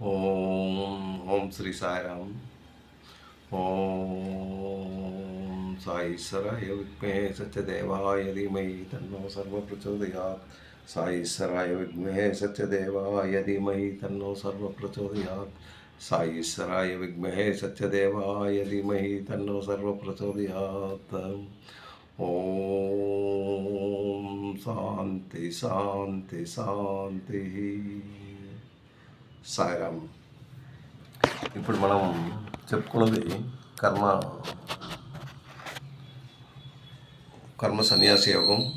ओम ओम श्री साई राम ओम साई सराय विद्मे सत्यदेवाय धीमे तन्नो सर्व प्रचोदया साई सराय विद्मे सत्यदेवाय धीमे तन्नो सर्व प्रचोदया साई सराय विद्मे सत्यदेवाय धीमे तन्नो सर्व प्रचोदयात् ओम शांति शांति शांति సాయిరామ్. ఇప్పుడు మనం చెప్పుకున్నది కర్మ కర్మ సన్యాస యోగం.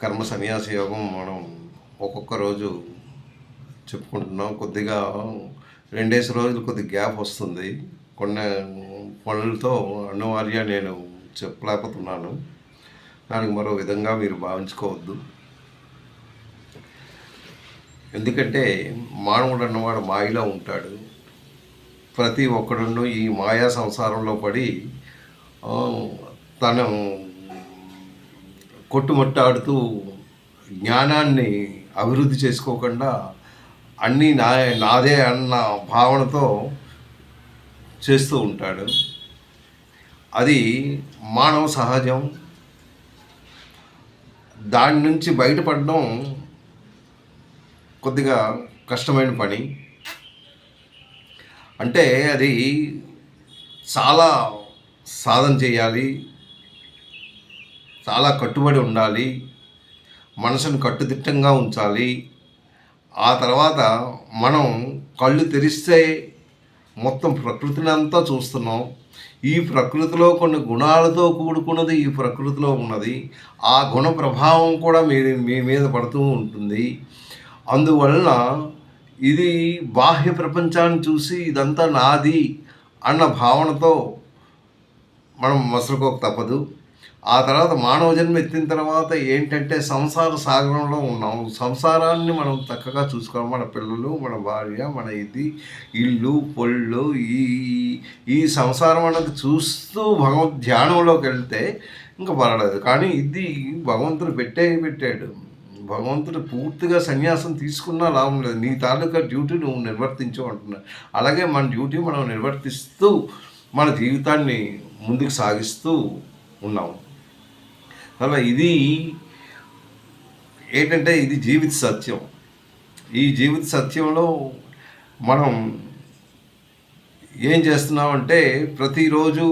కర్మ సన్యాస యోగం మనం ఒక్కొక్క రోజు చెప్పుకుంటున్నాం. కొద్దిగా రెండేసి రోజులు కొద్ది గ్యాప్ వస్తుంది. కొన్ని పనులతో అనివార్య నేను చెప్పలేకపోతున్నాను. దానికి మరో విధంగా మీరు భావించుకోవద్దు. ఎందుకంటే మానవుడు అన్నవాడు మాయలో ఉంటాడు. ప్రతి ఒక్కడును ఈ మాయా సంసారంలో పడి తను కొట్టుమట్టాడుతూ జ్ఞానాన్ని అభివృద్ధి చేసుకోకుండా అన్నీ నా నాదే అన్న భావనతో చేస్తూ ఉంటాడు. అది మానవ సహజం. దాని నుంచి బయటపడడం కొద్దిగా కష్టమైన పని. అంటే అది చాలా సాధన చేయాలి. చాలా కట్టుబడి ఉండాలి. మనసును కట్టుదిట్టంగా ఉంచాలి. ఆ తర్వాత మనం కళ్ళు తెరిస్తే మొత్తం ప్రకృతిని అంతా చూస్తున్నాం. ఈ ప్రకృతిలో కొన్ని గుణాలతో కూడుకున్నది ఈ ప్రకృతిలో ఉన్నది. ఆ గుణ ప్రభావం కూడా మీ మీ మీద పడుతూ ఉంటుంది. అందువలన ఇది బాహ్య ప్రపంచాన్ని చూసి ఇదంతా నాది అన్న భావనతో మనం మసలుకోక తప్పదు. ఆ తర్వాత మానవ జన్మ ఎత్తిన తర్వాత ఏంటంటే సంసార సాగరంలో ఉన్నాం. సంసారాన్ని మనం చక్కగా చూసుకోవాలి. మన పిల్లలు మన భార్య మన ఇది ఇల్లు పొళ్ళు ఈ ఈ సంసారం అన్నది చూస్తూ భగవద్ ధ్యానంలోకి వెళ్తే ఇంకా పర్వాలేదు. కానీ ఇది భగవంతుడు పెట్టే పెట్టాడు. భగవంతుడు పూర్తిగా సన్యాసం తీసుకున్నా లాభం లేదు. నీ తాలూకా డ్యూటీ నువ్వు నిర్వర్తించు అంటున్నా అలాగే మన డ్యూటీ మనం నిర్వర్తిస్తూ మన జీవితాన్ని ముందుకు సాగిస్తూ ఉన్నాము. అలా ఇది ఏంటంటే ఇది జీవిత సత్యం. ఈ జీవిత సత్యంలో మనం ఏం చేస్తున్నామంటే ప్రతిరోజు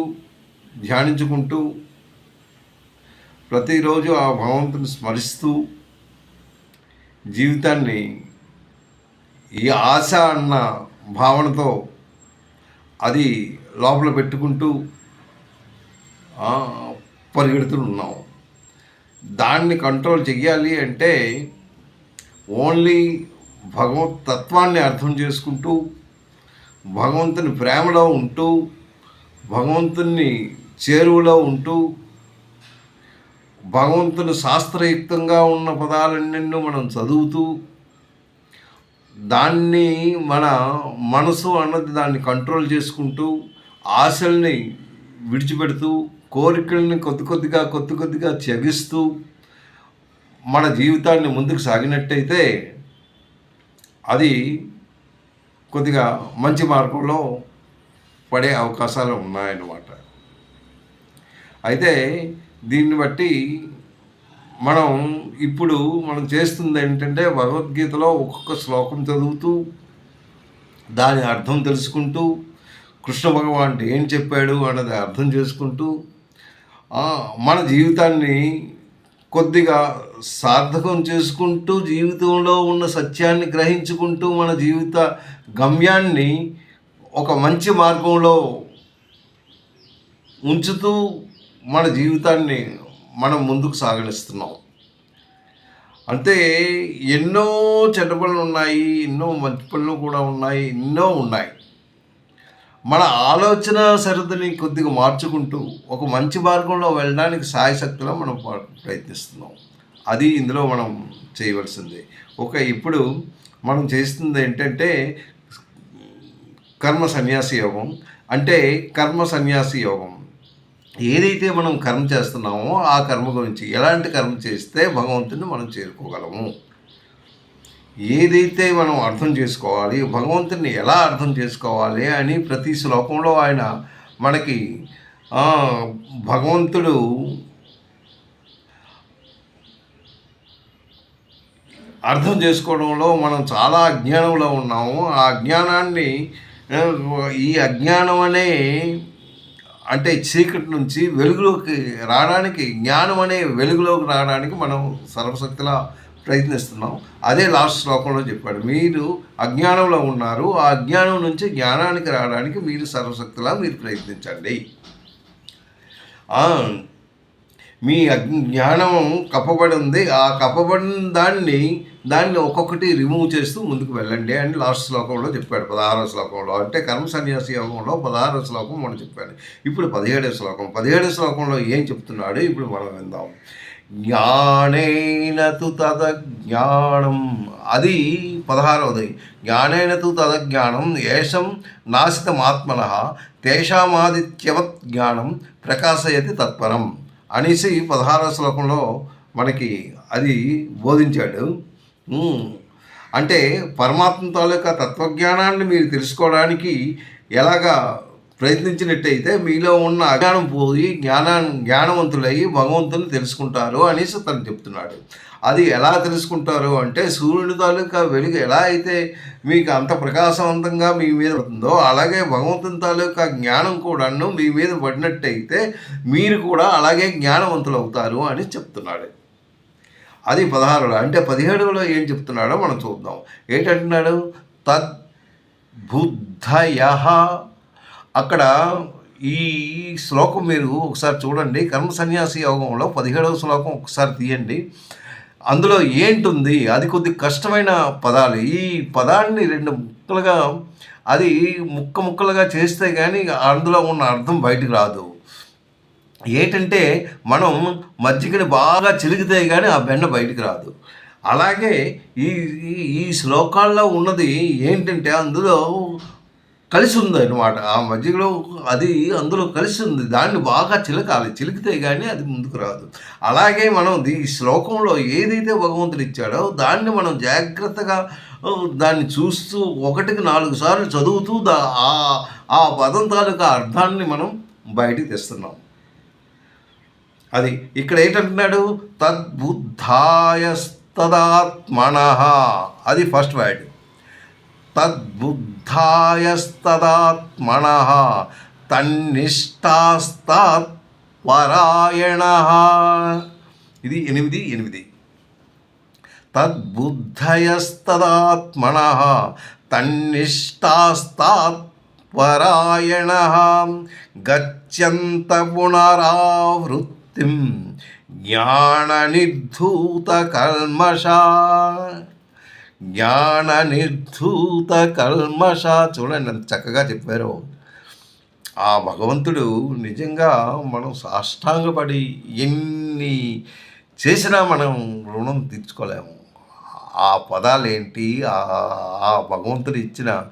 ధ్యానించుకుంటూ ప్రతిరోజు ఆ భగవంతుని స్మరిస్తూ జీవితాన్ని ఈ ఆశ అన్న భావనతో అది లోపల పెట్టుకుంటూ పరిగెడుతున్నాం దాన్ని కంట్రోల్ చెయ్యాలి అంటే ఓన్లీ భగవత్ తత్వాన్ని అర్థం చేసుకుంటూ భగవంతుని ప్రేమలో ఉంటూ భగవంతుని చేరువలో ఉంటూ భగవంతుని శాస్త్రయుక్తంగా ఉన్న పదాలన్నింటినీ మనం చదువుతూ దాన్ని మన మనసు అన్నది దాన్ని కంట్రోల్ చేసుకుంటూ ఆశల్ని విడిచిపెడుతూ కోరికల్ని కొద్ది కొద్దిగా కొద్ది కొద్దిగా త్యగిస్తూ మన జీవితాన్ని ముందుకు సాగినట్టయితే అది కొద్దిగా మంచి మార్గంలో పడే అవకాశాలు ఉన్నాయన్నమాట. అయితే దీన్ని బట్టి మనం ఇప్పుడు మనం చేస్తుంది ఏంటంటే భగవద్గీతలో ఒక్కొక్క శ్లోకం చదువుతూ దాని అర్థం తెలుసుకుంటూ కృష్ణ భగవాన్ ఏం చెప్పాడు అన్నది అర్థం చేసుకుంటూ మన జీవితాన్ని కొద్దిగా సార్థకం చేసుకుంటూ జీవితంలో ఉన్న సత్యాన్ని గ్రహించుకుంటూ మన జీవిత గమ్యాన్ని ఒక మంచి మార్గంలో ఉంచుతూ మన జీవితాన్ని మనం ముందుకు సాగనిస్తున్నాం. అంటే ఎన్నో చెడ్డ పనులు ఉన్నాయి ఎన్నో మంచి పనులు కూడా ఉన్నాయి ఎన్నో ఉన్నాయి. మన ఆలోచన సరిదిని కొద్దిగా మార్చుకుంటూ ఒక మంచి మార్గంలో వెళ్ళడానికి సాయశక్తిలో మనం ప్రయత్నిస్తున్నాం. అది ఇందులో మనం చేయవలసింది. ఒక ఇప్పుడు మనం చేస్తుంది ఏంటంటే కర్మ సన్యాసి యోగం. అంటే కర్మ సన్యాసి యోగం. ఏదైతే మనం కర్మ చేస్తున్నామో ఆ కర్మ గురించి ఎలాంటి కర్మ చేస్తే భగవంతుని మనం చేరుకోగలము? ఏదైతే మనం అర్థం చేసుకోవాలి భగవంతుని ఎలా అర్థం చేసుకోవాలి అని ప్రతి శ్లోకంలో ఆయన మనకి భగవంతుడు అర్థం చేసుకోవడంలో మనం చాలా అజ్ఞానంలో ఉన్నాము. ఆ అజ్ఞానాన్ని ఈ అజ్ఞానం అనే అంటే చీకటి నుంచి వెలుగులోకి రావడానికి జ్ఞానం అనే వెలుగులోకి రావడానికి మనం సర్వశక్తిలా ప్రయత్నిస్తున్నాం. అదే లాస్ట్ శ్లోకంలో చెప్పాడు. మీరు అజ్ఞానంలో ఉన్నారు. ఆ అజ్ఞానం నుంచి జ్ఞానానికి రావడానికి మీరు సర్వశక్తిలా మీరు ప్రయత్నించండి. మీ అజ్ఞానం జ్ఞానం కప్పబడి ఉంది. ఆ కప్పబడిన దాన్ని దాన్ని ఒక్కొక్కటి రిమూవ్ చేస్తూ ముందుకు వెళ్ళండి అని లాస్ట్ శ్లోకంలో చెప్పాడు పదహారో శ్లోకంలో. అంటే కర్మ సన్యాసి యోగంలో పదహారో శ్లోకం మనం చెప్పాడు. ఇప్పుడు పదిహేడో శ్లోకం. పదిహేడో శ్లోకంలో ఏం చెప్తున్నాడు? ఇప్పుడు మనం విందాం. జ్ఞానేన తు తద జ్ఞానం అది పదహారవది. జ్ఞానేన తు తద జ్ఞానం ఏషం నాశితమాత్మన తేషామాదిత్యవత్ జ్ఞానం ప్రకాశయతి తత్పరం అనేసి పదహారవ శ్లోకంలో మనకి అది బోధించాడు. అంటే పరమాత్మ తాలూకా తత్వజ్ఞానాన్ని మీరు తెలుసుకోవడానికి ఎలాగా ప్రయత్నించినట్టయితే మీలో ఉన్న అజ్ఞానం పోయి జ్ఞానా జ్ఞానవంతులయ్యి భగవంతుని తెలుసుకుంటారు అనేసి తను చెప్తున్నాడు. అది ఎలా తెలుసుకుంటారు అంటే సూర్యుడి తాలూకా వెలుగు ఎలా అయితే మీకు అంత ప్రకాశవంతంగా మీ మీద పడుతుందో అలాగే భగవంతుని తాలూకా జ్ఞానం కూడాను మీ మీద పడినట్టయితే మీరు కూడా అలాగే జ్ఞానవంతులు అవుతారు అని చెప్తున్నాడు. అది పదహారులో అంటే పదిహేడులో ఏం చెప్తున్నాడో మనం చూద్దాం. ఏంటంటున్నాడు? తద్బుద్ధయ అక్కడ ఈ శ్లోకం మీరు ఒకసారి చూడండి. కర్మ సన్యాసి యోగంలో పదిహేడవ శ్లోకం ఒకసారి తీయండి. అందులో ఏంటుంది? అది కొద్ది కష్టమైన పదాలు. ఈ పదాన్ని రెండు ముక్కలుగా అది ముక్క ముక్కలుగా చేస్తే కానీ అందులో ఉన్న అర్థం బయటకు రాదు. ఏంటంటే మనం మజ్జిగని బాగా చిలికితే కానీ ఆ బెండ బయటికి రాదు. అలాగే ఈ ఈ- శ్లోకాల్లో ఉన్నది ఏంటంటే అందులో కలిసి ఉంది అనమాట ఆ మజ్జిగలో అది అందులో కలిసి ఉంది. దాన్ని బాగా చిలకాలి. చిలికితే కానీ అది ముందుకు రాదు. అలాగే మనం ఈ శ్లోకంలో ఏదైతే భగవంతుడు ఇచ్చాడో దాన్ని మనం జాగ్రత్తగా దాన్ని చూస్తూ ఒకటికి నాలుగు సార్లు చదువుతూ దా ఆ ఆ పదం తాలూకా అర్థాన్ని మనం బయటికి తెస్తున్నాం. అది ఇక్కడ ఏంటంటున్నాడు? తద్బుద్ధాయస్తదాత్మన. అది ఫస్ట్ వర్డ్ తద్బుద్ధాయస్తదాత్మన. తన్నిష్టాస్తాత్పరాయణ ఇది ఎనిమిది ఎనిమిది. తద్బుద్ధయస్తదాత్మన. తన్నిష్టాస్తాత్పరాయణ గచ్చంత పునరావృత్తిం జ్ఞాననిర్ధూత కల్మషా జ్ఞాన నిర్ధూత కల్మష చూడండి ఎంత చక్కగా చెప్పారు. ఆ భగవంతుడు నిజంగా మనం సాష్టాంగపడి ఎన్ని చేసినా మనం రుణం తీర్చుకోలేము. ఆ పదాలు ఏంటి ఆ ఆ భగవంతుడు ఇచ్చిన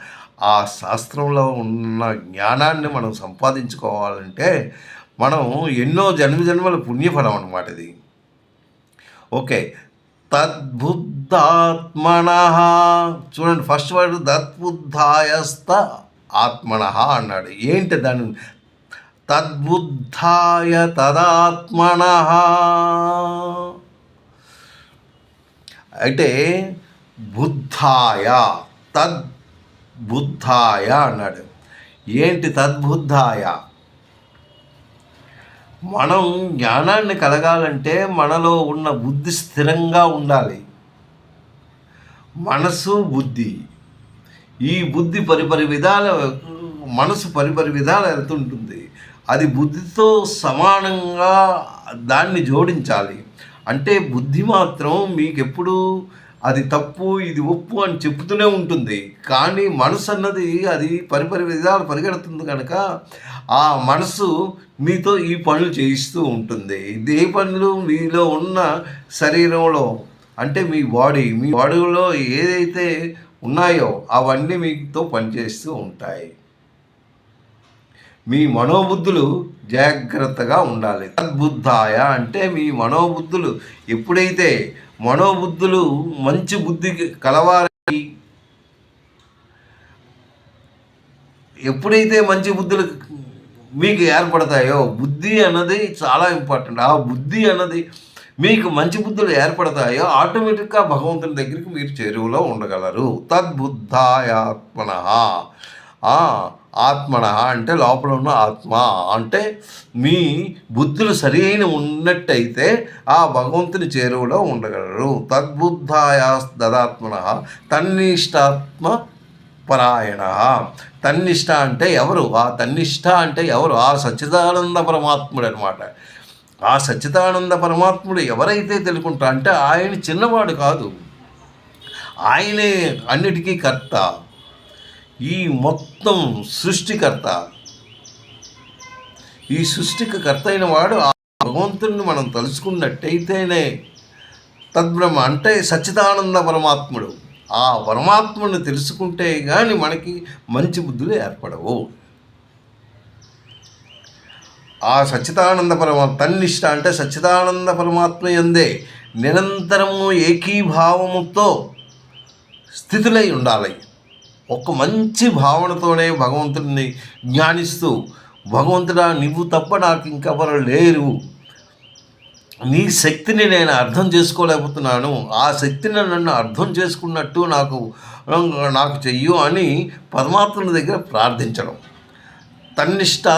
ఆ శాస్త్రంలో ఉన్న జ్ఞానాన్ని మనం సంపాదించుకోవాలంటే మనం ఎన్నో జన్మ జన్మల పుణ్యఫలం అనమాట ఇది. ఓకే. తద్బుద్ధాత్మన. చూడండి ఫస్ట్ వర్డ్ తద్బుద్ధాయస్త ఆత్మన అన్నాడు. ఏంటి దాని? తద్బుద్ధాయ తదాత్మన. అయితే బుద్ధాయ తద్బుద్ధాయ అన్నాడు. ఏంటి తద్బుద్ధాయ? మనం జ్ఞానాన్ని కలగాలంటే మనలో ఉన్న బుద్ధి స్థిరంగా ఉండాలి. మనసు బుద్ధి. ఈ బుద్ధి పరిపరి విధాల మనసు పరిపరి విధాలు వెళ్తుంటుంది అది బుద్ధితో సమానంగా దాన్ని జోడించాలి. అంటే బుద్ధి మాత్రం మీకు ఎప్పుడు అది తప్పు ఇది ఒప్పు అని చెప్తూనే ఉంటుంది. కానీ మనసు అన్నది అది పరిపరి విధాలు పరిగెడుతుంది కనుక ఆ మనసు మీతో ఈ పనులు చేయిస్తూ ఉంటుంది. ఏ పనులు మీలో ఉన్న శరీరంలో అంటే మీ బాడీ మీ బాడీలో ఏదైతే ఉన్నాయో అవన్నీ మీతో పనిచేస్తూ ఉంటాయి. మీ మనోబుద్ధులు జాగ్రత్తగా ఉండాలి. తద్బుద్ధాయ అంటే మీ మనోబుద్ధులు ఎప్పుడైతే మనోబుద్ధులు మంచి బుద్ధి కలవారి ఎప్పుడైతే మంచి బుద్ధులు మీకు ఏర్పడతాయో బుద్ధి అన్నది చాలా ఇంపార్టెంట్. ఆ బుద్ధి అన్నది మీకు మంచి బుద్ధులు ఏర్పడతాయో ఆటోమేటిక్గా భగవంతుని దగ్గరికి మీరు చేరువలో ఉండగలరు. తద్బుద్ధాయాత్మన ఆత్మన. అంటే లోపల ఉన్న ఆత్మ. అంటే మీ బుద్ధులు సరైన ఉన్నట్టయితే ఆ భగవంతుని చేరువలో ఉండగలరు. తద్బుద్ధాయా దదాత్మన. తన్నిష్టాత్మ పరాయణ తన్నిష్ట అంటే ఎవరు? ఆ తన్నిష్ట అంటే ఎవరు? ఆ సచ్చిదానంద పరమాత్ముడు అనమాట ఆ సచ్చిదానంద పరమాత్ముడు ఎవరైతే తెలుకుంటా అంటే ఆయన చిన్నవాడు కాదు. ఆయనే అన్నిటికీ కర్త. ఈ మొత్తం సృష్టికర్త. ఈ సృష్టికి కర్త అయిన వాడు ఆ భగవంతుడిని మనం తలుచుకున్నట్టయితేనే తద్బ్రహ్మ అంటే సచ్చిదానంద పరమాత్ముడు. ఆ పరమాత్మను తెలుసుకుంటే కానీ మనకి మంచి బుద్ధులు ఏర్పడవు. ఆ సచ్చిదానంద పరమాత్మ తన్నిష్ట అంటే సచ్చిదానంద పరమాత్మ ఎందే నిరంతరము ఏకీభావముతో స్థితులై ఉండాలి. ఒక మంచి భావనతోనే భగవంతుడిని జ్ఞానిస్తూ భగవంతుడా నువ్వు తప్ప నాకు ఇంకెవరు లేరు. నీ శక్తిని నేను అర్థం చేసుకోలేకపోతున్నాను. ఆ శక్తిని నన్ను అర్థం చేసుకున్నట్టు నాకు నాకు చెయ్యు అని పరమాత్ముని దగ్గర ప్రార్థించడం. తన్నిష్ట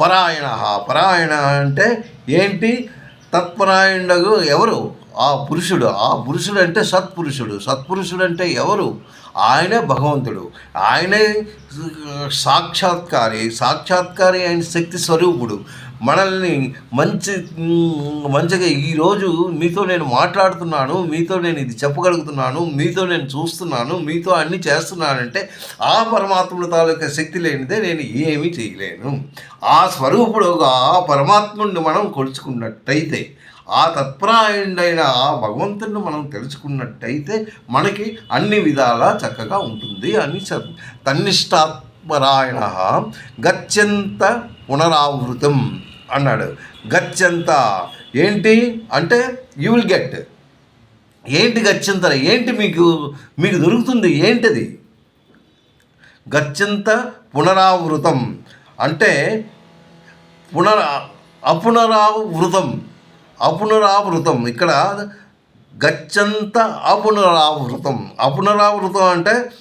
పరాయణ పరాయణ అంటే ఏంటి? తత్పరాయణుడు ఎవరు? ఆ పురుషుడు. ఆ పురుషుడు అంటే సత్పురుషుడు. సత్పురుషుడు అంటే ఎవరు? ఆయనే భగవంతుడు. ఆయనే సాక్షాత్కారి. సాక్షాత్కారి ఆయన శక్తి స్వరూపుడు. మనల్ని మంచి మంచిగా ఈరోజు మీతో నేను మాట్లాడుతున్నాను మీతో నేను ఇది చెప్పగలుగుతున్నాను మీతో నేను చూస్తున్నాను మీతో అన్నీ చేస్తున్నానంటే ఆ పరమాత్ముడు తాలూకా శక్తి లేనిదే నేను ఏమీ చేయలేను. ఆ స్వరూపుడుగా ఆ పరమాత్ముడిని మనం కొలుచుకున్నట్టయితే ఆ తత్పరాయుడైన ఆ భగవంతుడిని మనం తెలుసుకున్నట్టయితే మనకి అన్ని విధాలా చక్కగా ఉంటుంది అని తన్నిష్టాత్మరాయణ గత్యంత పునరావృతం. అన్నాడు. గచ్చంత. ఏంటి? అంటే యూ విల్ గెట్ ఏంటి గచ్చంత? ఏంటి మీకు? మీకు దొరుకుతుంది. ఏంటిది? గచ్చంత పునరావృతం. అంటే పునర అపునరావృతం. అపునరావృతం. ఇక్కడ గచ్చంత అపునరావృతం. అపునరావృతం అంటే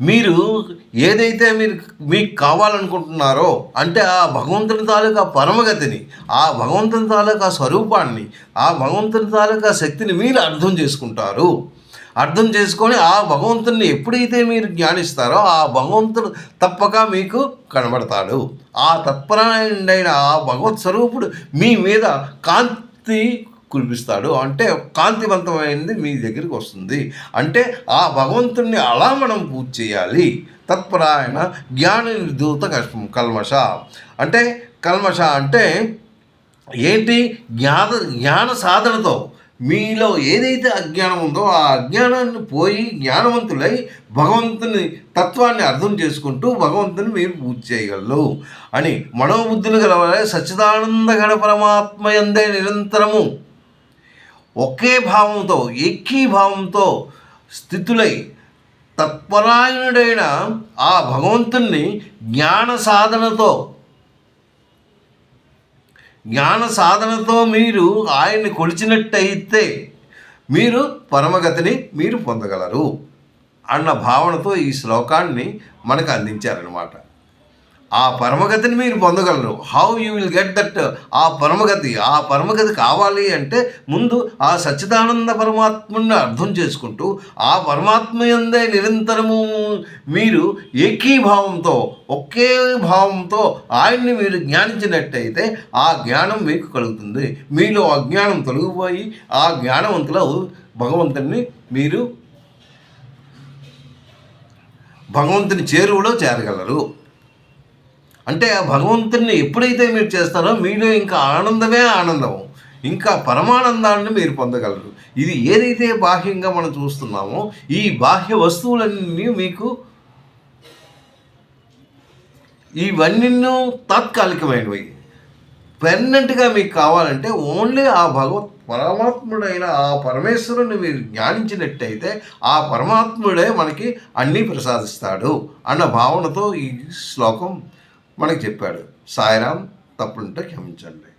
మీరు ఏదైతే మీరు మీకు కావాలనుకుంటున్నారో అంటే ఆ భగవంతుని తాలూకా పరమగతిని ఆ భగవంతుని తాలూకా స్వరూపాన్ని ఆ భగవంతుని తాలూకా శక్తిని మీరు అర్థం చేసుకుంటారు. అర్థం చేసుకొని ఆ భగవంతుని ఎప్పుడైతే మీరు జ్ఞానిస్తారో ఆ భగవంతుడు తప్పక మీకు కనబడతాడు. ఆ తత్పరాయణుడైన ఆ భగవత్ స్వరూపుడు మీ మీద కాంతి కురిపిస్తాడు. అంటే కాంతివంతమైనది మీ దగ్గరికి వస్తుంది. అంటే ఆ భగవంతుణ్ణి అలా మనం పూజ చేయాలి. తత్పరాయణ జ్ఞాన నిర్దూత కష్టం కల్మష. అంటే కల్మష అంటే ఏంటి? జ్ఞాన జ్ఞాన సాధనతో మీలో ఏదైతే అజ్ఞానం ఉందో ఆ అజ్ఞానాన్ని పోయి జ్ఞానవంతులై భగవంతుని తత్వాన్ని అర్థం చేసుకుంటూ భగవంతుని మీరు పూజ చేయగలరు అని మనోబుద్ధులు గలవారే సచ్చిదానంద గణ పరమాత్మ ఎందే నిరంతరము. ఒకే భావంతో ఏకీభావంతో స్థితులై తత్పరాయణుడైన ఆ భగవంతుణ్ణి జ్ఞాన సాధనతో జ్ఞాన సాధనతో మీరు ఆయన్ని కొలిచినట్టయితే మీరు పరమగతిని మీరు పొందగలరు అన్న భావనతో ఈ శ్లోకాన్ని మనకు అందించారనమాట ఆ పరమగతిని మీరు పొందగలరు. How you will get that ఆ పరమగతి ఆ పరమగతి కావాలి అంటే ముందు ఆ సచ్చిదానంద పరమాత్మని అర్థం చేసుకుంటూ ఆ పరమాత్మ ఎందే నిరంతరము మీరు ఏకీభావంతో ఒకే భావంతో ఆయన్ని మీరు జ్ఞానించినట్టయితే ఆ జ్ఞానం మీకు కలుగుతుంది. మీలో అజ్ఞానం తొలగిపోయి ఆ జ్ఞానవంతులో భగవంతుని మీరు భగవంతుని చేరువలో చేరగలరు. అంటే ఆ భగవంతుడిని ఎప్పుడైతే మీరు చేస్తారో మీలో ఇంకా ఆనందమే ఆనందం. ఇంకా పరమానందాన్ని మీరు పొందగలరు. ఇది ఏదైతే బాహ్యంగా మనం చూస్తున్నామో ఈ బాహ్య వస్తువులన్నీ మీకు ఇవన్నీ తాత్కాలికమైనవి. పెర్మనెంట్గా మీకు కావాలంటే ఓన్లీ ఆ భగవత్ పరమాత్ముడైన ఆ పరమేశ్వరుని మీరు జ్ఞానించినట్టయితే ఆ పరమాత్ముడే మనకి అన్నీ ప్రసాదిస్తాడు అన్న భావనతో ఈ శ్లోకం మనకి చెప్పాడు సాయిరామ్ తప్పులుంటే క్షమించండి.